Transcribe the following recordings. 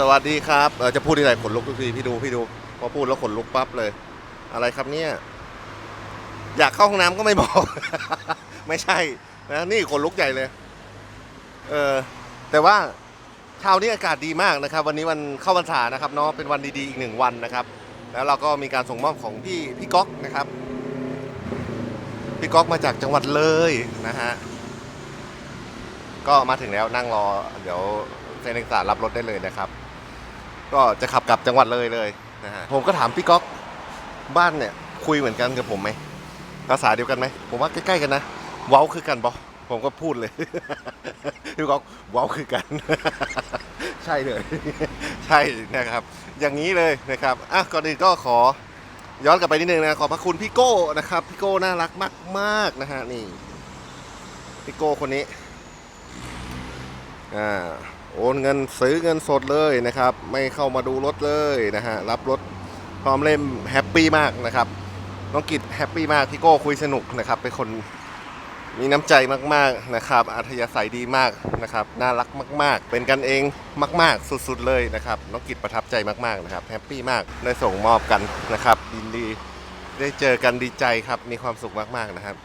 สวัสดีครับเออจะพูดอะไรขนลุกทุกทีพี่ดูพี่ดูพอพูดแล้วขนลุกปั๊บเลย อะไรครับเนี่ย อยากเข้าห้องน้ำก็ไม่บอก ไม่ใช่นะนี่ขนลุกใหญ่เลย เออแต่ว่าเช้านี้อากาศดีมากนะครับ วันนี้วันเข้าพรรษานะครับเนาะเป็นวันดีๆอีกหนึ่งวันนะครับ แล้วเราก็มีการส่งมอบของพี่พี่ก๊อกนะครับพี่ก๊อกมาจากจังหวัดเลยนะฮะก็มาถึงแล้วนั่งรอ เดี๋ยวเซนเอกสารรับรถได้เลยนะครับ ก็จะขับกลับจังหวัดเลยเลยนะฮะผมก็ถามพี่ก๊อกบ้านเนี่ยคุยเหมือนกันกับผมไหมภาษาเดียวกันไหมผมว่าใกล้ๆกันนะเว้าคือกันบอผมก็พูดเลย พี่ก๊อกเว้าคือกัน ใช่เลย ใช่นะครับ อย่างนี้เลยนะครับอะก่อนอื่นก็ขอย้อนกลับไปนิดนึงนะขอบพระคุณพี่โก้นะครับพี่โก้น่ารักมากๆนะฮะนี่พี่โก้คนนี้อ่า โอนเงินซื้อเงินสดเลยนะครับ ไม่เข้ามาดูรถเลยนะฮะ รับรถพร้อมเล่มแฮปปี้มากนะครับ น้องกิจแฮปปี้มากพี่โก้คุยสนุกนะครับ เป็นคนมีน้ำใจมากๆนะครับ อัธยาศัยดีมากนะครับ น่ารักมาก ๆ เป็นกันเองมาก ๆ สุดๆเลยนะครับ น้องกิจประทับใจมากๆนะครับ แฮปปี้มาก ได้ส่งมอบกันนะครับยินดีได้เจอกันดีใจครับ มีความสุขมากๆนะครับ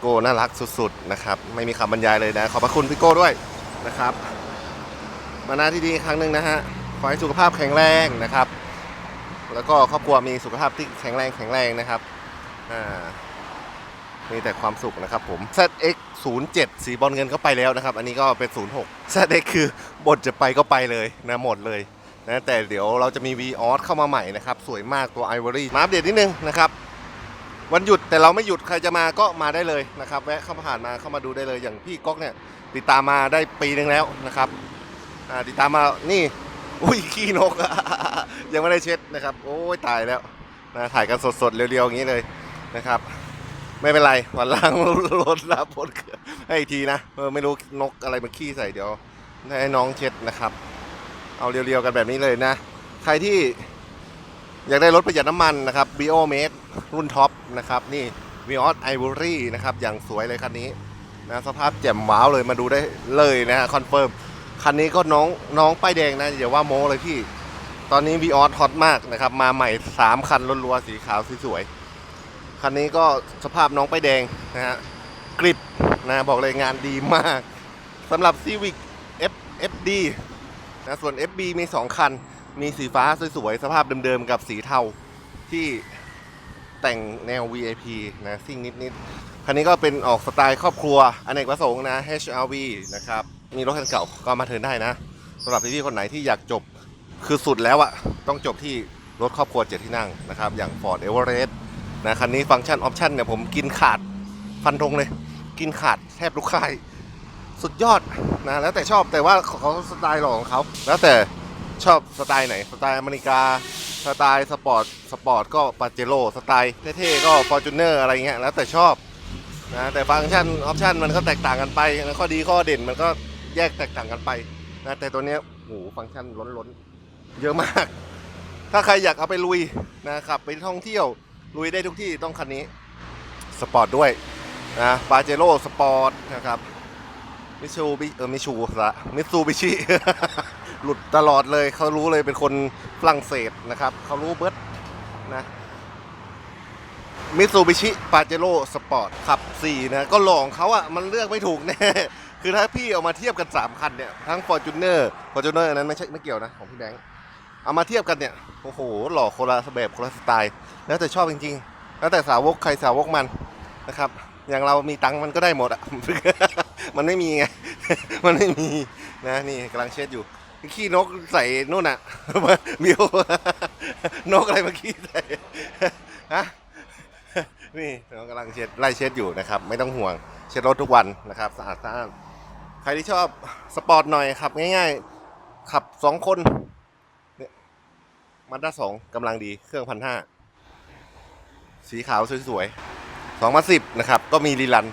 โก้น่ารักสุดๆนะครับ ไม่มีคำบรรยายเลยนะ ขอบพระคุณพี่โก้ด้วยนะครับ มาหน้าที่ดีครั้งหนึ่งนะฮะ ขอให้สุขภาพแข็งแรงนะครับ แล้วก็ครอบครัวมีสุขภาพที่แข็งแรงแข็งแรงนะครับ อ่า มีแต่ความสุขนะครับผม ZX 07สีบอลเงินก็ไปแล้วนะครับ อันนี้ก็เป็น 06 ZX คือบทจะไปก็ไปเลยนะหมดเลยนะแต่เดี๋ยวเราจะมี v ออสเข้ามาใหม่นะครับ สวยมากตัว Ivory มาอัปเดตนิดนึงนะครับวันหยุดแต่เราไม่หยุดใครจะมาก็มาได้เลยนะครับแวะเข้ามาผ่านมาเข้ามาดูได้เลยอย่างพี่ก๊อกเนี่ยติดตามมาได้ปีนึงแล้วนะครับ อ่าติดตามมานี่อุ้ยขี้นก ยังไม่ได้เช็ดนะครับ โอ้ยตายแล้วนะถ่ายกันสดๆ เรียวๆ อย่างนี้เลยนะครับ ไม่เป็นไรวันหลังรถรับผลให้อีกทีนะเออไม่รู้นกอะไรมันขี้ใส่เดี๋ยวให้น้องเช็ดนะครับ เอาเรียวๆ กันแบบนี้เลยนะ ใครที่อยากได้รถประหยัดน้ำมันนะครับ b o m a d e รุ่นท็อปนะครับ นี่ v ิออสไอวอรี่นะครับ อย่างสวยเลยคันนี้นะสภาพแจ่มว้าวเลยมาดูได้เลยนะฮะคอนเฟิร์ม คันนี้ก็น้องน้องป้ายแดงนะอย่าว่าโม้เลยพี่ ตอนนี้วีออสฮอตมากนะครับ มาใหม่ 3 คันรัวๆสีขาวสวยๆคันนี้ก็สภาพน้องป้ายแดงนะฮะกริบนะบอกเลยงานดีมากสำหรับ Civic F FD นะส่วน FB มี 2 คัน มีสีฟ้าสวยๆ สภาพเดิมๆ กับสีเทาที่แต่งแนว VIP นะซิ่งนิดๆ คันนี้ก็เป็นออกสไตล์ครอบครัว อเนกประสงค์นะ HRV นะครับ มีรถคันเก่าก็มาเทินได้นะสำหรับพี่ๆคนไหนที่อยากจบคือสุดแล้วอะต้องจบที่รถครอบครัวเจ็ดที่นั่งนะครับอย่าง Ford Everest นะคันนี้ฟังก์ชันออปชั่นเนี่ยผมกินขาดฟันธงเลย กินขาดแทบทุกค่ายสุดยอดนะแล้วแต่ชอบแต่ว่าเขาสไตล์หล่อของเขาแล้วแต่ชอบสไตล์ไหน สไตล์อเมริกา สไตล์สปอร์ตสปอร์ตก็ปาเจโร่สไตล์เท่ๆก็ฟอร์จูเนอร์อะไรเงี้ยแล้วแต่ชอบนะแต่ฟังก์ชันออปชันมันก็แตกต่างกันไปแล้วข้อดีข้อเด่นมันก็ แยกแตกต่างกันไปนะแต่ตัวนี้ยโหฟังก์ชันล้นๆเยอะมาก ถ้าใครอยากเอาไปลุยนะครับ ไปท่องเที่ยวลุยได้ทุกที่ต้องคันนี้สปอร์ตด้วยนะปาเจโร่สปอร์ตนะครับมิชูบิเออมิชูละมิซูบิชิหลุดตลอดเลยเขารู้เลยเป็นคนฝรั่งเศสนะครับเขารู้เบิร์ดนะมิซูบิชิปาเจโร่สปอร์ตขับ 4 นะ ก็หลองเขาอะมันเลือกไม่ถูกแน่ คือถ้าพี่เอามาเทียบกัน 3 คันเนี่ยทั้ง f o r t u n e r f o r t u n e r นั้นไม่ใช่ไม่เกี่ยวนะของพี่แบงค์เอามาเทียบกันเนี่ยโอ้โหหล่อคนละแบบคนละสไตล์ แล้วแต่ชอบจริงๆ แล้วแต่สาวกใครสาวกมันนะครับ อย่างเรามีตังค์มันก็ได้หมดอะมันไม่มีไง มันไม่มีนะนี่กำลังเช็ดอยู่ขี้นกใส่นู่นอะมิวนกอะไรมาขี้ใส่ฮะนี่เรากำลังเช็ดไล่เช็ดอยู่นะครับ ไม่ต้องห่วง เช็ดรถทุกวันนะครับ สะอาดสะอาด รที่ชอบสปอร์ตหน่อยขับง่ายๆ ขับสองคนเนี่ยมาด้าสองกำลังดีเครื่องพันห้าสีขาวสวยๆสองมาสิบนะครับก็มีรีลัน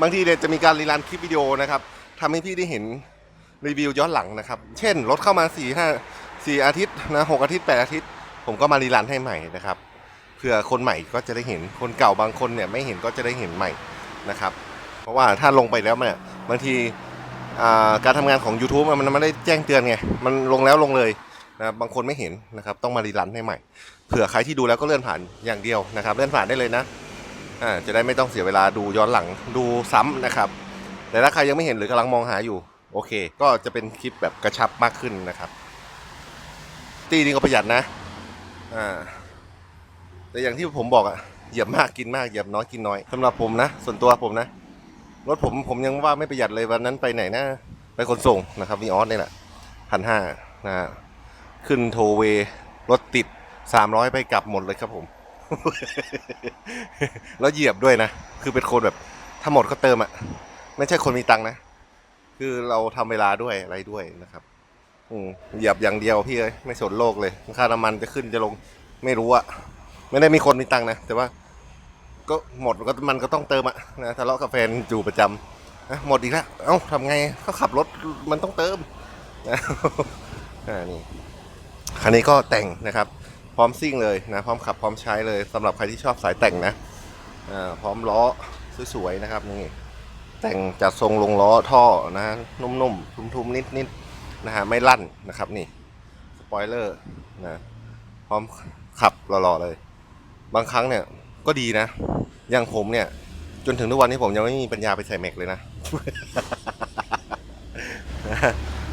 บางทีเนี่ยจะมีการรีลันคลิปวิดีโอนะครับทำให้พี่ได้เห็นรีวิวย้อนหลังนะครับ เช่นรถเข้ามาสี่ห้าสี่อาทิตย์นะหกอาทิตย์แปดอาทิตย์ผมก็มารีลันให้ใหม่นะครับเพื่อคนใหม่ก็จะได้เห็นคนเก่าบางคนเนี่ยไม่เห็นก็จะได้เห็นใหม่นะครับ เพราะว่าถ้าลงไปแล้วเนี่ย บางทีการทำงานของ YouTube มันไม่ได้แจ้งเตือนไง มันลงแล้วลงเลยนะบางคนไม่เห็นนะครับ ต้องมารีรันให้ใหม่ เผื่อใครที่ดูแล้วก็เลื่อนผ่านอย่างเดียวนะครับ เลื่อนผ่านได้เลยนะอ่าจะได้ไม่ต้องเสียเวลาดูย้อนหลังดูซ้ำนะครับ แต่ถ้าใครยังไม่เห็นหรือกำลังมองหาอยู่ โอเค ก็จะเป็นคลิปแบบกระชับมากขึ้นนะครับ ตีนี่ก็ประหยัดนะอ่าแต่อย่างที่ผมบอกอะเหยียบมากกินมากเหยียบน้อยกินน้อยสำหรับผมนะ ส่วนตัวผมนะ รถผมผมยังว่าไม่ประหยัดเลยวันนั้นไปไหนนะ ไปขนส่งนะครับวีออสนี่แหละพันห้านะฮะขึ้นโทเวรถติดสามร้อยไปกลับหมดเลยครับผม แล้วเหยียบด้วยนะ คือเป็นคนแบบถ้าหมดก็เติมอะไม่ใช่คนมีตังค์นะ คือเราทำเวลาด้วยอะไรด้วยนะครับ อืมเหยียบอย่างเดียวพี่เอ้ยไม่สนโลกเลย ค่าน้ำมันจะขึ้นจะลง ไม่รู้อะไม่ได้มีคนมีตังค์นะ แต่ว่า ก็หมดก็มันก็ต้องเติมอะนะทะเลาะกับแฟนอยู่ประจำนะหมดอีกแล้วเอ้าทำไงก็ขับรถมันต้องเติมนะนี่คันนี้ก็แต่งนะครับ พร้อมซิ่งเลยนะพร้อมขับพร้อมใช้เลยสำหรับใครที่ชอบสายแต่งนะอ่าพร้อมล้อสวยๆนะครับนี่แต่งจัดทรงลงล้อท่อนะนุ่มๆทุ้มๆนิดๆนะฮะไม่ลั่นนะครับนี่สปอยเลอร์นะพร้อมขับหล่อๆเลย บางครั้งเนี่ย ก็ดีนะ อย่างผมเนี่ย จนถึงทุกวันนี้ผมยังไม่มีปัญญาไปใส่แม็กเลยนะ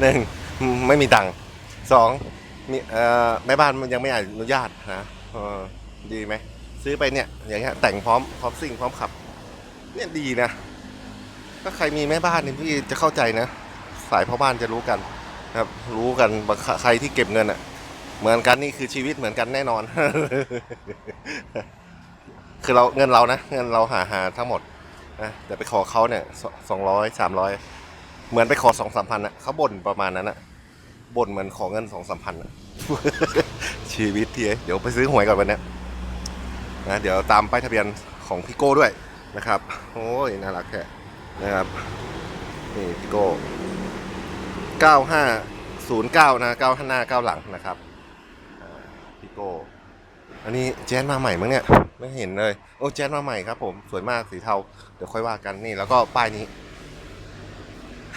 หนึ่งไม่มีตังค์สองมีเอ่อแม่บ้านมันยังไม่อนุญาตนะดีไหมซื้อไปเนี่ย อย่างเงี้ยแต่งพร้อมพร้อมซิ่งพร้อมขับ เนี่ยดีนะ ถ้าใครมีแม่บ้านเนี่ยพี่จะเข้าใจนะ สายพ่อบ้านจะรู้กันนะครับ รู้กันบาใครที่เก็บเงินอะ่ะ เหมือนกันนี่คือชีวิตเหมือนกันแน่นอน คือเราเงินเรานะ เงินเราหาหาทั้งหมดนะแต่ไปขอเขาเนี่ยสองร้อยสามร้อยเหมือนไปขอสองสามพันอะเขาบ่นประมาณนั้นอะบ่นเหมือนขอเงินสองสามพันอะชีวิตที่เดี๋ยวไปซื้อหวยก่อนวันนี้นะเดี๋ยวตามป้ายทะเบียนของพี่โก้ด้วยนะครับ โอ้ยน่ารักแค่นะครับนี่พี่โก้เก้าห้าศูนย์เก้านะเก้าหน้าเก้าหลังนะครับพี่โก้ อันนี้แจ๊สมาใหม่มั้งเนี่ย ไม่เห็นเลย โอ้แจ๊สมาใหม่ครับผม สวยมากสีเทา เดี๋ยวค่อยว่ากันนี่ แล้วก็ป้ายนี้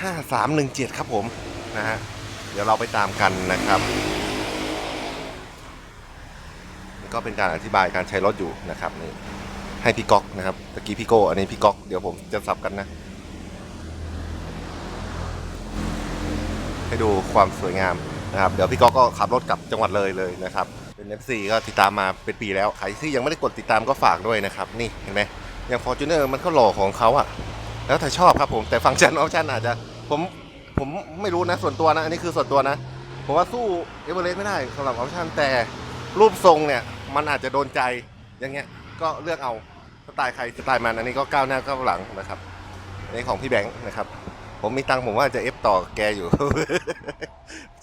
ห้าสามหนึ่งเจ็ดครับผมนะฮะ เดี๋ยวเราไปตามกันนะครับนี่ก็เป็นการอธิบายการใช้รถอยู่นะครับนี่ให้พี่ก๊อกนะครับตะกี้พี่โก้อันนี้พี่ก๊อกเดี๋ยวผมจะสับกันนะ ให้ดูความสวยงามนะครับ เดี๋ยวพี่ก๊อกก็ขับรถกลับจังหวัดเลยเลยนะครับ เป็น FC ก็ติดตามมาเป็นปีแล้ว ใครที่ยังไม่ได้กดติดตามก็ฝากด้วยนะครับ นี่เห็นไหมอย่าง Fortuner มันก็หล่อของเขาอะแล้วแต่ชอบครับผม แต่ฟังก์ชันออปชันอาจจะ ผมผมไม่รู้นะส่วนตัวนะ อันนี้คือส่วนตัวนะ ผมว่าสู้เอเวอเรสต์ไม่ได้สำหรับออปชันแต่รูปทรงเนี่ย มันอาจจะโดนใจอย่างเงี้ยก็เลือกเอาสไตล์ใครสไตล์มันอันนี้ก็ก้าวหน้าก้าวหลังนะครับอันนี้ของพี่แบงค์นะครับ ผมมีตังค์ผมว่าจะเอฟต่อแกอยู่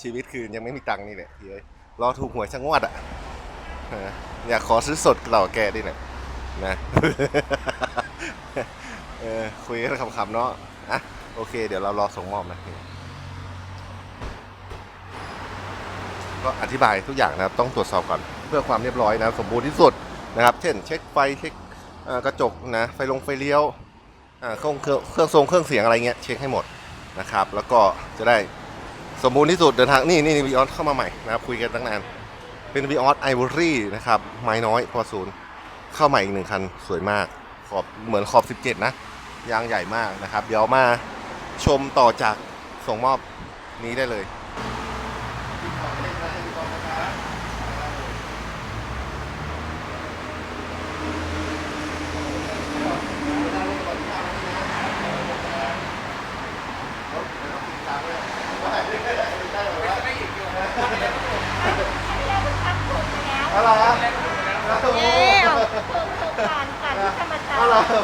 ชีวิตคือยังไม่มีตังค์นี่แหละพี่เอ้ย รอถูกหวยช่างวดอะอยากขอซื้อสดต่อแกดิเนี่ยนะเออคุยกันขำๆเนาะอะโอเค เดี๋ยวเรารอส่งมอบนะก็อธิบายทุกอย่างนะครับ ต้องตรวจสอบก่อนเพื่อความเรียบร้อยนะสมบูรณ์ที่สุดนะครับ เช่น เช็คไฟเช็คกระจกนะไฟลงไฟเลี้ยวเครื่องเครื่องทรงเครื่องเสียงอะไรเงี้ยเช็คให้หมดนะครับ แล้วก็จะได้ สมบูรณ์ที่สุดเดินทางนี่นี่วีออสเข้ามาใหม่นะครับคุยกันตั้งนาน เป็นวีออสไอวอรี่นะครับ ไม้น้อยพอศูนย์เข้าใหม่อีกหนึ่งคันสวยมาก ขอบเหมือนขอบ 17 นะ ยางใหญ่มากนะครับ เดี๋ยวมาชมต่อจากส่งมอบนี้ได้เลย อะไรฮะเย้เอาผ่านผ่านที่ธรรมชาอะไรติ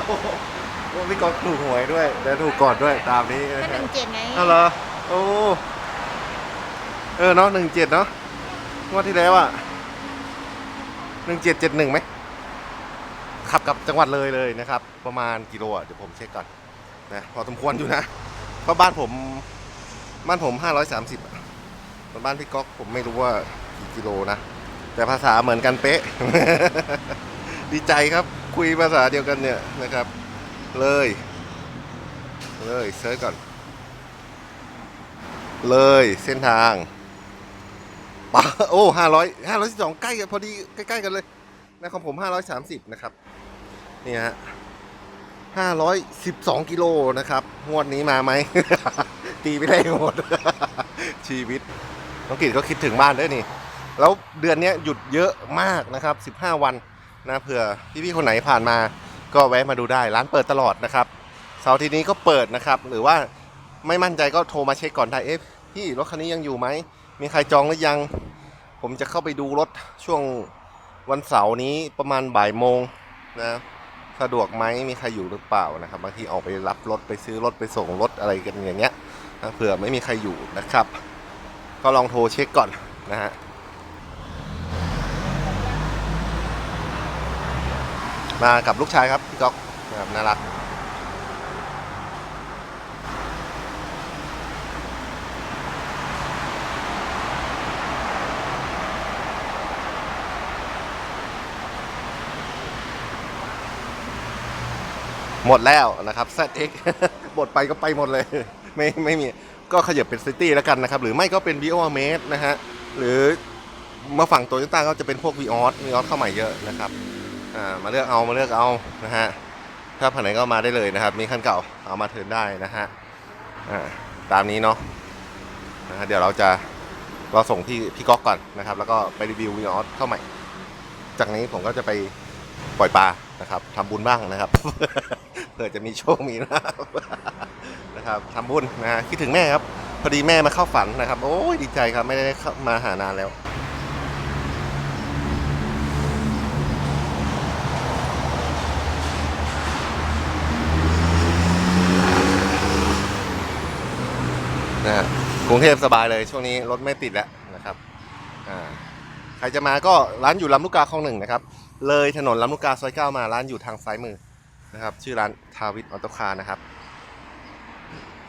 โอ้พี่กอนถูกหวยด้วยแล้วถูกก่อนด้วยตามนี้ก็นะหฮะนึ่งเจ็ดไงเอาเหรอโอ้เออเนาะหนึ่งเจ็ดเนาะงวดที่แล้วอะหนึ่งเจ็ดเจ็ดหนึ่งไหมขับกลับจังหวัดเลยเลยนะครับ ประมาณกิโลอะเดี๋ยวผมเช็คก่อนนะพอสมควรอยู่นะเพราะบ้านผมบ้านผมห้าร้อยสามสิบ บ้านพี่ก๊อกผมไม่รู้ว่ากี่กิโลนะ แต่ภาษาเหมือนกันเป๊ะ ดีใจครับคุยภาษาเดียวกันเนี่ยนะครับ เลย เลยเซิร์ชก่อน เลยเส้นทางปะโอ้ห้าร้อยห้าร้อยสิบสองใกล้กันพอดีใกล้ๆกันเลยนะของผมห้าร้อยสามสิบนะครับนี่ฮะห้าร้อยสิบสองกิโลนะครับ งวดนี้มาไหม ตีไม่ได้หมด ชีวิต น้องกิจก็คิดถึงบ้านด้วยนี่ แล้วเดือนนี้หยุดเยอะมากนะครับ 15 วันนะเผื่อพี่ๆคนไหนผ่านมาก็แวะมาดูได้ ร้านเปิดตลอดนะครับ เสาร์ทีนี้ก็เปิดนะครับ หรือว่าไม่มั่นใจก็โทรมาเช็คก่อนได้เอ๊ะพี่รถคันนี้ยังอยู่ไหม มีใครจองหรือยัง ผมจะเข้าไปดูรถช่วงวันเสาร์นี้ประมาณบ่ายโมงนะสะดวกไหมมีใครอยู่หรือเปล่านะครับบางทีออกไปรับรถไปซื้อรถไปส่งรถอะไรกันอย่างเงี้ยนะเผื่อไม่มีใครอยู่นะครับ ก็ลองโทรเช็คก่อนนะฮะมากับลูกชายครับพี่ก๊อกนะครับน่ารักหมดแล้วนะครับ ZX หมดไปก็ไปหมดเลย ไม่ไม่มี ก็ขยับเป็นซิตี้แล้วกันนะครับหรือไม่ก็เป็น v ิ o m a d e นะฮะหรือมาฝั่งโตโยต้าก็จะเป็นพวก v ีออส v ีออสเข้าใหม่เยอะนะครับอ่ามาเลือกเอามาเลือกเอานะฮะถ้าผ่านไหนก็มาได้เลยนะครับ มีคันเก่าเอามาเทินได้นะฮะอ่าตามนี้เนาะนะฮะเดี๋ยวเราจะเราส่งที่พี่ก๊อกก่อนนะครับ แล้วก็ไปรีวิว v ีออสเข้าใหม่ จากนี้ผมก็จะไปปล่อยปลานะครับทำบุญบ้างนะครับ ผื่อจะมีโชคมีลาภนะครับทำบุญนะฮะคิดถึงแม่ครับ พอดีแม่มาเข้าฝันนะครับ โอ้ยดีใจครับไม่ได้มาหานานแล้วนะฮะกรุงเทพสบายเลยช่วงนี้รถไม่ติดแล้วนะครับอ่าใครจะมาก็ร้านอยู่ลำลูกกาคลองหนึ่งนะครับ เลยถนนลำลูกกาซอยเก้ามาร้านอยู่ทางซ้ายมือ นะครับ ชื่อร้านทาวิทออโตคาร์นะครับ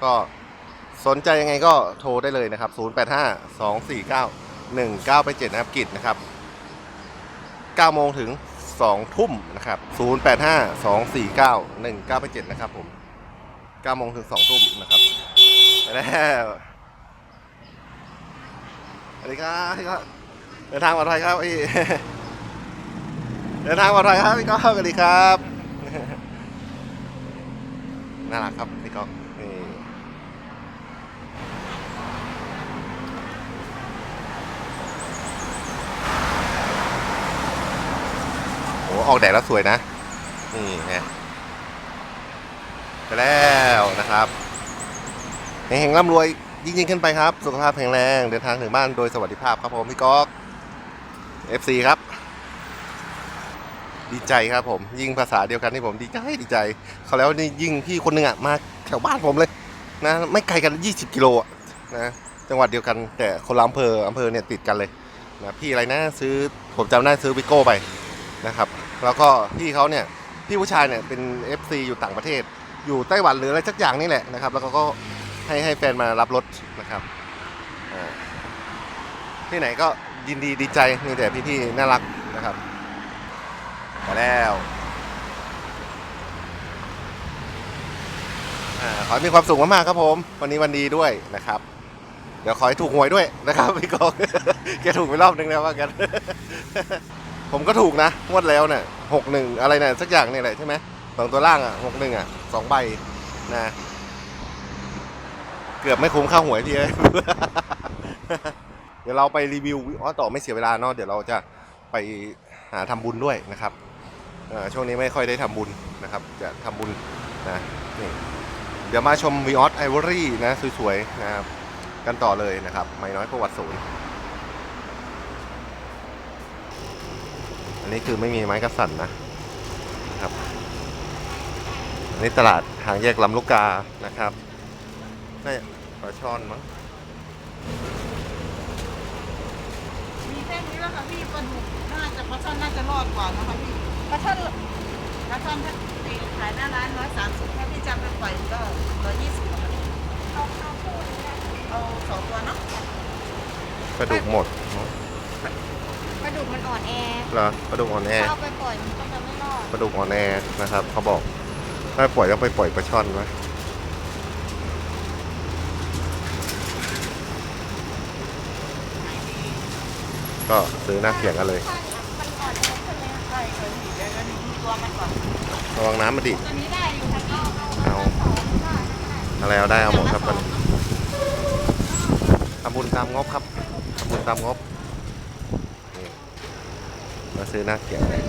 ก็สนใจยังไงก็โทรได้เลยนะครับ 085 249 1987นะครับกิจนะครับ9โมงถึง2ทุ่มนะครับ 085 249 1987นะครับผม9โมงถึง2ทุ่มนะครับ ไปแล้วสวัสดีครับเดินทางปลอดภัยครับพี่เดินทางปลอดภัยครับพี่ก็สวัสดีครับ น่ารักครับพี่ก็นี่โอ้ออกแดดแล้วสวยนะ นี่ไงไปแล้วนะครับเฮงๆร่ำรวยยิ่งๆขึ้นไปครับ สุขภาพแข็งแรง เดินทางถึงบ้านโดยสวัสดิภาพครับผมพี่ก๊อก FC ครับ ดีใจครับผม ยิ่งภาษาเดียวกันที่ผมดีใจดีใจ เขาแล้วนี่ยิ่งพี่คนหนึ่งอะมาแถวบ้านผมเลยนะไม่ไกลกัน 20 กิโลอะนะจังหวัดเดียวกันแต่คนละอำเภออำเภอเนี่ยติดกันเลยนะพี่อะไรนะซื้อผมจำได้ซื้อวิโก้ไปนะครับ แล้วก็พี่เขาเนี่ยพี่ผู้ชายเนี่ยเป็น FC อยู่ต่างประเทศ อยู่ไต้หวันหรืออะไรสักอย่างนี่แหละนะครับ แล้วเขาก็ให้ให้แฟนมารับรถนะครับที่ไหนก็ยินดีดีใจมีแต่พี่ๆน่ารักนะครับ มาแล้วอขอให้มีความสุขมากๆครับผม วันนี้วันดีด้วยนะครับ เดี๋ยวขอให้ถูกหวยด้วยนะครับพี่กองแกถูกไปรอบนึงแล้วว่ากัน ผมก็ถูกนะงวดแล้วเนี่ยหกหนึ่งอะไรเนี่ยสักอย่างเนี่ยแหละใช่ไหมสองตัวล่างอะหกหนึ่งอะสองใบนะเกือบไม่คุ้มค่าหวยพี่เอ้ยเดี๋ยวเราไปรีวิววิอต่อไม่เสียเวลาเนาะเดี๋ยวเราจะไปหาทำบุญด้วยนะครับ ช่วงนี้ไม่ค่อยได้ทำบุญนะครับ จะทำบุญนะนี่เดี๋ยวมาชมวิออสไอวอรี่นะสวยๆนะครับกันต่อเลยนะครับ ไม่น้อยประวัติศูนย์อันนี้คือไม่มีไม้กระสันนะนะครับอันนี้ตลาดทางแยกลำลูกกานะครับนี่ปลาช่อนมั้งมีแค่นี้แล้วค่ะพี่ปลาดุกน่าจะปลาช่อนน่าจะรอดกว่านะคะพี่ กระช่อนปลาช่อนถ้าตีขายหน้าร้านร้อยสามสิบถ้าพี่จำไปปล่อยก็ร้อยยี่สิบเอาเอาคู่นึงเอาสองตัวเนาะกระดูกหมดกระดูกมันอ่อนแอเหรอปลาดูกอ่อนแอเอาไปปล่อยมันก็จะไม่รอดกระดูกอ่อนแอนะครับเขาบอกถ้าปล่อยต้องไปปล่อยกระช่อนไว้ก็ซื้อหน้าเขียงกันเลย วมันก่อนระวังน้ำมันดิตัวนี้ได้อยู่ค่ะพี่เอาสองค่ะอะไรเอาได้เอาหมดครับมันทำบุญตามงบครับทำบุญตามงบนี่มาซื้อหน้าเขียงเลย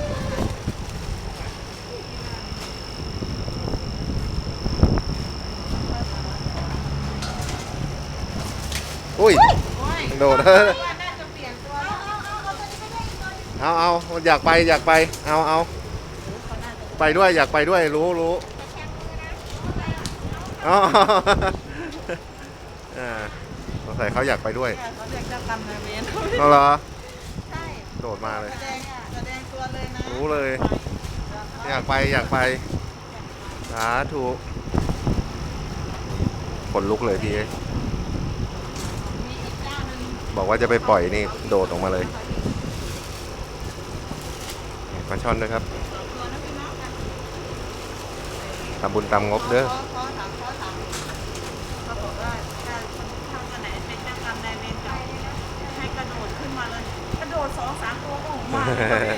อุ้ยโอ้ยโดดว่าน่าจะเปลี่ยนตัวแล้วเอาเอาอยากไปอยากไปเอาเอา ไปด้วยอยากไปด้วยรู้รู้อ๋ออ่าสงสัยเขาอยากไปด้วย เขาเรียกเจ้ากรรมนายเวรเอาเหรอ ใช่โดดมาเลย แสดงแสดงตัวเลยนะรู้เลย อยากไปอยากไปสาธุขนลุกเลยพี่เอ้ยมีอีกเจ้าหนึ่งบอกว่าจะไปปล่อยนี่ โดดออกมาเลยปลาช่อนด้วยครับ ตัวนั้นพี่น้องกัน ทำบุญตามงบเด้อขอขอถาถามเขาบอกนไหนเป็นเจ้ากระโดดสองสามตัวก็ออกเลย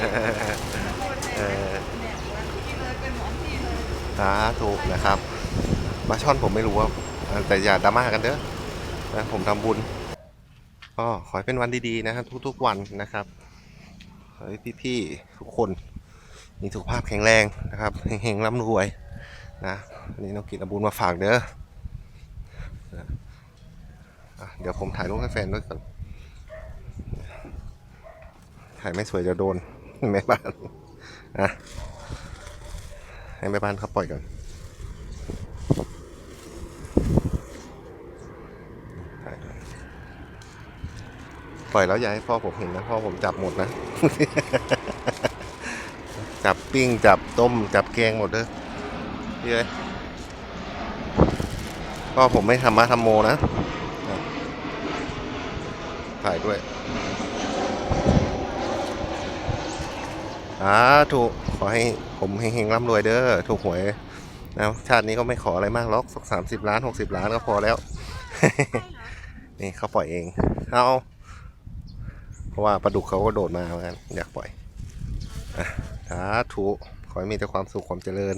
เออเนี่ยเหมือนที่เลยเป็นเหมือนที่เลยสาธุนะครับปลาช่อนผมไม่รู้ว่าแต่อย่าดราม่ากันเด้อนะผมทำบุญก็ขอให้เป็นวันดีๆนะครับทุกๆวันนะครับขอให้พี่ๆทุกคนมีสุขภาพแข็งแรงนะครับเฮงๆร่ำรวย นะวันนี้น้องกินอบุญมาฝากเด้อเดี๋ยวผมถ่ายรูปให้แฟนด้วยก่อนถ่ายไม่สวยจะโดนแม่บ้านอะให้แม่บ้านเขาปล่อยก่อนปล่อยแล้วอย่าให้พ่อผมเห็นนะพ่อผมจับหมดนะ จับปิ้งจับต้มจับแกงหมดเด้อ พี่เอ้ยพ่อผมไม่ทำมาทำโมนะนะ ถ่ายด้วยอ่าถูกขอให้ผมเฮงๆร่ำรวยเด้อถูกหวยนะชาตินี้ก็ไม่ขออะไรมากหรอกสักสามสิบล้านหกสิบล้านก็พอแล้ว นี่เขาปล่อยเองเอาเพราะว่าปลาดุกเขาก็โดดมาเหมือนกันอยากปล่อยอะสาธุขอให้มีแต่ความสุขความเจริญ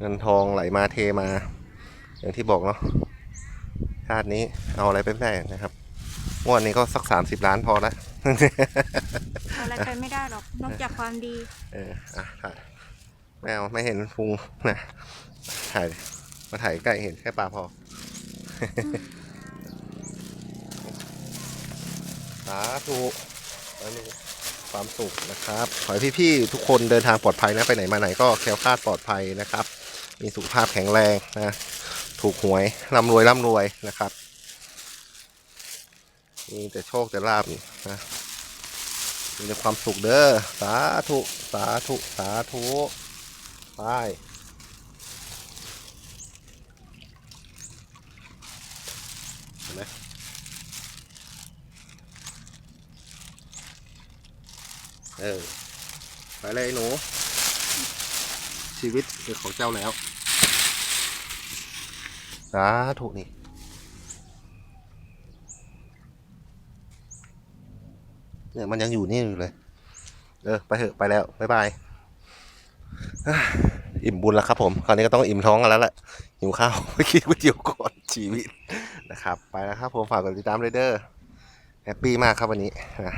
เงินทองไหลมาเทมา อย่างที่บอกเนาะชาตินี้เอาอะไรไปไม่ได้นะครับงวดนี้ก็สักสามสิบล้านพอละเอาอะไรไปไม่ได้หรอก นอกจากความดี เอออะถ่ายไม่เอาไม่เห็นพุงนะถ่ายมาถ่ายใกล้เห็นแค่ปลาพอสาธุขอให้มีความสุขนะครับ ขอให้พี่ๆทุกคนเดินทางปลอดภัยนะ ไปไหนมาไหนก็แคล้วคลาดปลอดภัยนะครับ มีสุขภาพแข็งแรงนะถูกหวยร่ำรวยร่ำรวยนะครับมีแต่โชคแต่ลาบนะมีแต่ความสุขเด้อสาธุสาธุสาธุไปเห็นไหมเออไปเลยไอ้หนู ชีวิตเป็นของเจ้าแล้ว สาธุนี่เนี่ยมันยังอยู่นี่อยู่เลย เออ ไปเถอะไปแล้วบ๊ายบายอิ่มบุญแล้วครับผม คราวนี้ก็ต้องอิ่มท้องกันแล้วแหละหิวข้าวไปกินก๋วยเตี๋ยวก่อนชีวิตนะครับ ไปแล้วครับผมฝากกดติดตามเลยเด้อแฮปปี้มากครับวันนี้นะ